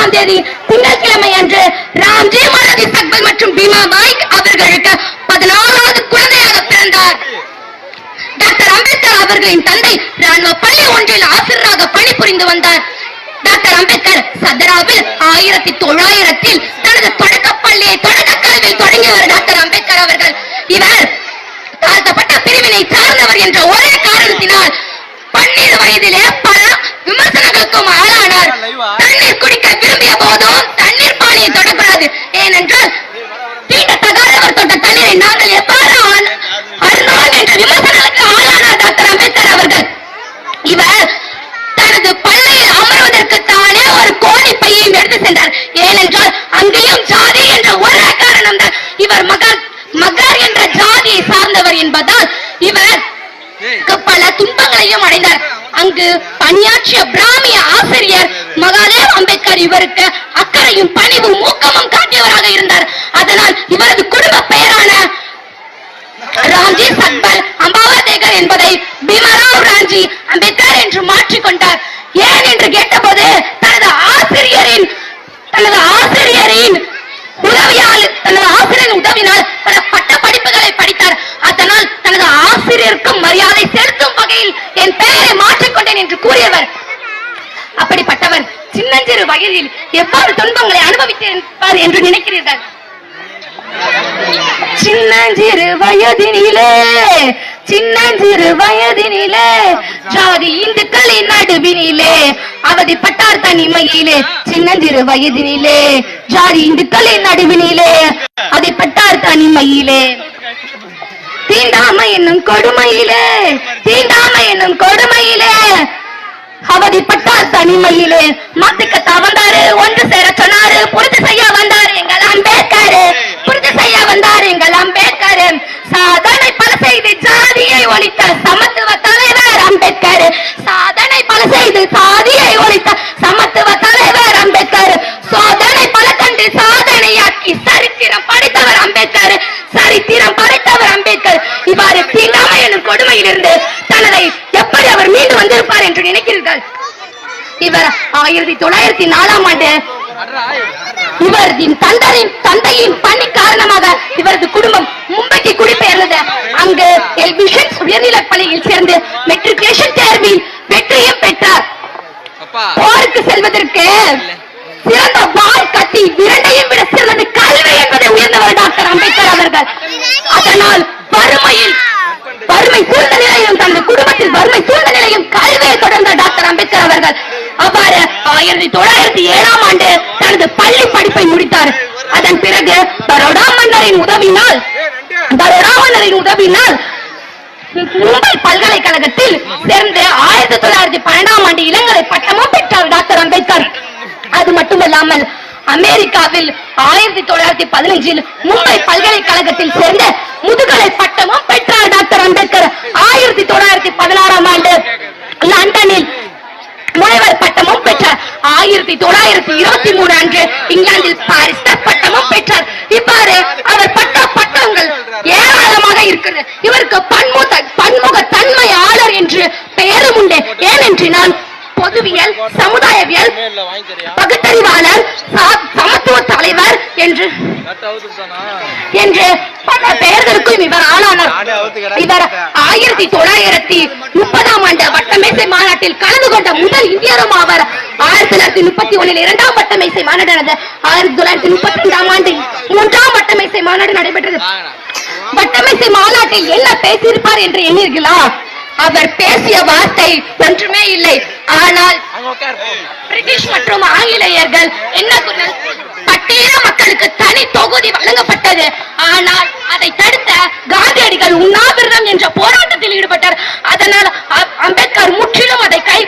பதினாறாம் தேதி திங்கட்கிழமை அன்று ராம்ஜி மனதி சக்பல் மற்றும் பீமா பாய் அவர்களுக்கு பதினாறாவது குழந்தையாக பிறந்தார். டாக்டர் அம்பேத்கர் அவர்களின் தந்தை ராணுவ பள்ளி ஒன்றில் ஆசிரியராக பணிபுரிந்து வந்தார். டாக்டர் அம்பேத்கர் சதராவில் ஆயிரத்தி தொள்ளாயிரத்தில் தனது தொடக்க பள்ளியை தொடக்க கல்வியில் தொடங்கியவர் டாக்டர் அம்பேத்கர் அவர்கள். இவர் தாழ்த்தப்பட்ட பிரிவினை சார்ந்தவர் என்ற ஒரே காரணத்தினால் பன்னிரு வயதிலே விமர்சனங்களுக்கும் ஆளானார். தண்ணீர் குடிக்க விரும்பிய போதும் தண்ணீர் பானையை தொடக்கூடாது ஏனென்றால் தீண்டத்தகாதவர் தொட்ட தண்ணீரை நாங்கள் எவ்வாறு அருந்தோம் என்ற விமர்சனங்களுக்கு ஆளானார் டாக்டர் அம்பேத்கர் அவர்கள். இவர் தனது பள்ளியில் அமர்வதற்கு தானே ஒரு கோழி பையையும் எடுத்து சென்றார். ஏனென்றால் அங்கேயும் ஜாதி என்ற ஒரே காரணம் தான் இவர் மகர் மகர் என்ற ஜாதியை சார்ந்தவர் என்பதால் இவர் பல துன்பங்களையும் அடைந்தார். அங்கு பணியாற்றிய பிராமிய ஆசிரியர் மகாதேவ் அம்பேத்கர் இவருக்கு அக்கறையும் பணிவும் ஊக்கமும் காட்டியவராக இருந்தார். அதனால் இவரது குடும்ப பெயரான ராம்ஜி சக்பல் அம்பாவதேகர் என்பதை பீமராவ் ராம்ஜி அம்பேத்கர் என்று மாற்றிக்கொண்டார். ஏன் என்று கேட்ட தனது ஆசிரியரின் தனது ஆசிரியரின் உதவியால் தனது ஆசிரியரின் உதவினால் பல பட்ட படிப்புகளை படித்தார் அதனால் தனது ஆசிரியருக்கு மரியாதை செலுத்தும் வகையில் என் பெயரை மாற்றிக்கொண்டேன் என்று கூறியவர் அப்படிப்பட்டவர் வாழ்க்கையில் எவ்வாறு துன்பங்களை அனுபவித்திருப்பார் என்று நினைக்கிறீர்கள்? சின்னஞ்சிறு வயதினிலே சின்னஞ்சிறு வயதினிலே ஜாதி இந்துக்களின் நடுவினிலே அவதிப்பட்டார் தனிமையிலே சின்னஞ்சிறு வயதினிலே ஜாதி இந்துக்களின் நடுவினிலே அவதிப்பட்டார் தனிமையிலே. தீண்டாமை என்னும் கொடுமையிலே தீண்டாமை என்னும் கொடுமையிலே அவதிப்பட்டார் தனிமையிலே. மத்திக்க தவந்தாரு ஒன்று சேர சொன்னாரு புரிந்து என்று நினைக்கிறீர்கள்? இவர் ஆயிரத்தி தொள்ளாயிரத்தி நாலாம் ஆண்டு இவரின் தந்தையின் தந்தையின் பணி காரணமாக இவரது குடும்பம் மும்பைக்கு குடிபெயர்ந்தது. அங்கு எல்பிஷன்ஸ் உயர்நிலைப் பள்ளியில் சேர்ந்து மெட்ரிகுலேஷன் தேர்வில் வெற்றியும் பெற்றார். போருக்கு செல்வதற்கு சிறந்த வாள் கத்தி இரண்டையும் விட சிறந்தது கல்வி என்பதை உயர்ந்தவர் டாக்டர் அம்பேத்கர் அவர்கள். அதனால் வறுமையில் ஆயிரத்தி தொள்ளாயிரத்தி ஏழாம் ஆண்டு தனது பள்ளி படிப்பை முடித்தார். அதன் பிறகு பரோடா மன்னரின் உதவினால் பரோடா மன்னரின் உதவினால் மும்பை பல்கலைக்கழகத்தில் சேர்ந்து ஆயிரத்தி தொள்ளாயிரத்தி பன்னெண்டாம் ஆண்டு இளங்கலை பட்டமும் பெற்றார் டாக்டர் அம்பேத்கர். அது மட்டுமல்லாமல் அமெரிக்காவில் ஆயிரத்தி தொள்ளாயிரத்தி பதினஞ்சில் மும்பை பல்கலைக்கழகத்தில் சேர்ந்த முதுகலை பட்டமும் பெற்றார் டாக்டர் அம்பேத்கர். ஆயிரத்தி தொள்ளாயிரத்தி பதினாறாம் ஆண்டு லண்டனில் ஆயிரத்தி தொள்ளாயிரத்தி இருபத்தி மூணு அன்று இங்கிலாந்தில் பாரிஸ்டர் பட்டமும் பெற்றார். இவ்வாறு அவர் பட்ட பட்டங்கள் ஏராளமாக இருக்கிறது. இவருக்கு பன்முக பன்முக தன்மையாளர் என்று பெயரும் உண்டு. ஏனென்று நான் பொதுவியல் சமுதாயவியல் பகுத்தறிவாளர் சமத்துவ தலைவர் என்று என்று பல பெயர்களுக்கும் இவர் ஆளானார். இவர் ஆயிரத்தி தொள்ளாயிரத்தி முப்பதாம் ஆண்டு வட்டமேசை மாநாட்டில் கலந்து கொண்ட முதல் இந்தியரும் ஆவார். ஆயிரத்தி தொள்ளாயிரத்தி முப்பத்தி ஒண்ணில் இரண்டாம் வட்டமேசை மாநாடு நடந்தது ஆயிரத்தி தொள்ளாயிரத்தி முப்பத்தி ரெண்டாம் ஆண்டு மூன்றாம் வட்டமேசை மாநாடு நடைபெற்றது. வட்டமேசை மாநாட்டில் என்ன பேசியிருப்பார் என்று எண்ணீர்களா அவர் பேசிய வார்த்தை ஒன்றுமே இல்லை. ஆனால் பிரிட்டிஷ் மற்றும் ஆங்கிலேயர்கள் என்ன பட்டியல மக்களுக்கு தனி தொகுதி வழங்கப்பட்டது. ஆனால் அதை தடுத்த காந்தியடிகள் உன்னால் அதனால் அம்பேத்கர் முற்றிலும் அதை கை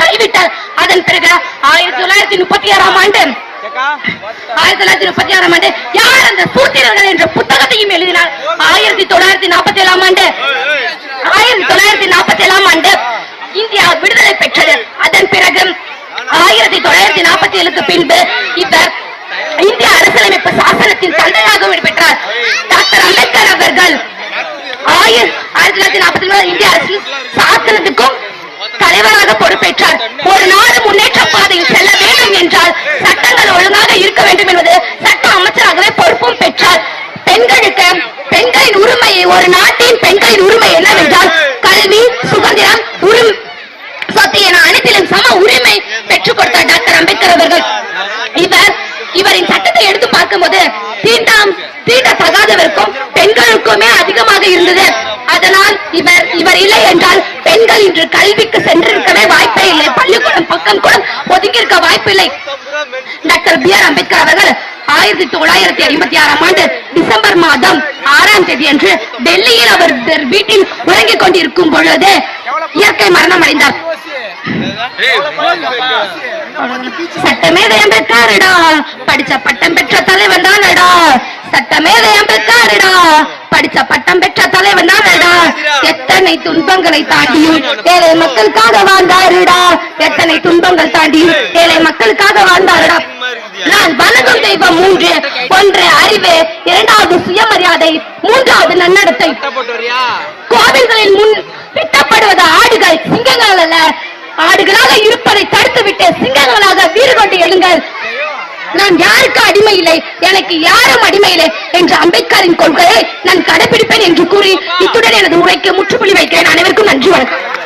கைவிட்டார். அதன் பிறகு ஆயிரத்தி தொள்ளாயிரத்தி முப்பத்தி ஆறாம் ஆண்டு ஆயிரத்தி தொள்ளாயிரத்தி முப்பத்தி ஆறாம் ஆண்டு யார் அந்த சூத்திரர்கள் என்ற புத்தகத்தையும் எழுதினார்? ஆயிரத்தி தொள்ளாயிரத்தி நாற்பத்தி ஏழாம் ஆண்டு ஆயிரத்தி தொள்ளாயிரத்தி நாற்பத்தி ஏழாம் ஆண்டு இந்தியா விடுதலை பெற்றது. அதன் பிறகு ஆயிரத்தி தொள்ளாயிரத்தி நாற்பத்தி ஏழுக்கு பின்பு இவர் இந்திய அரசியலமைப்பு சாசனத்தின் தந்தையாக பெற்றார். டாக்டர் அம்பேத்கர் அவர்கள் ஆயிர- சாசனத்துக்கும் தலைவராக பொறுப்பேற்றார். ஒரு நாடு முன்னேற்ற பாதையில் செல்ல வேண்டும் என்றால் சட்டங்கள் ஒழுங்காக இருக்க வேண்டும் என்பது சட்ட அமைச்சராகவே பொறுப்பும் பெற்றார். பெண்களுக்கு பெண்களின் உரிமை ஒரு நாட்டின் பெண்களின் உரிமை என்னவென்றால் கல்வி சுதந்திரம் சொத்து என அனைத்திலும் சம உரிமை பெற்றுக் கொடுத்தார் டாக்டர் அம்பேத்கர் அவர்கள். இவர் இவரின் சட்டத்தை எடுத்து பார்க்கும்போது தீண்டாம் தீண்ட தகாதவருக்கும் பெண்களுக்குமே அதிகமாக இருந்தது. அதனால் இவர் இவர் இல்லை என்றால் பெண்கள் இன்று கல்விக்கு சென்றிருக்கவே வாய்ப்பே இல்லை. பள்ளிக்கூடம் பக்கம் கூட ஒதுங்கி இருக்க வாய்ப்பில்லை டாக்டர் பி ஆர் அம்பேத்கர் அவர்கள் ஆயிரத்தி தொள்ளாயிரத்தி ஐம்பத்தி ஆறாம் ஆண்டு டிசம்பர் மாதம் ஆறாம் தேதி அன்று டெல்லியில் அவர் வீட்டில் உறங்கிக் கொண்டிருக்கும் பொழுது இயற்கை மரணம் அடைந்தார் சட்டமேதையம் பெற்றாருடா படிச்ச பட்டம் பெற்ற தலைவன் தானடா. சட்டமேதையம் பெற்றாருடா படிச்ச பட்டம் பெற்ற தலைவன் தானடா. எத்தனை துன்பங்களை தாண்டியும் ஏழை மக்களுக்காக வாழ்ந்தாருடா. எத்தனை துன்பங்கள் தாண்டியும் ஏழை மக்களுக்காக வாழ்ந்தாருடா. நான் வணங்கும் தெய்வம் மூன்று. ஒன்று அறிவு இரண்டாவது சுயமரியாதை மூன்றாவது நன்னடத்தை. கோவில்களில் முன் திட்டப்படுவது ஆடுகள் சிங்கங்கள் அல்ல. ஆடுகளாக இருப்பதை தடுத்துவிட்டு சிங்கங்களாக வீறு கொண்டு எழுங்கள். நான் யாருக்கு அடிமை இல்லை? எனக்கு யாரும் அடிமை இல்லை என்ற அம்பேத்கரின் கொள்கையை நான் கடைபிடிப்பேன் என்று கூறி இத்துடன் எனது உரைக்கு முற்றுப்புள்ளி வைக்கிறேன். அனைவருக்கும் நன்றி வணக்கம்.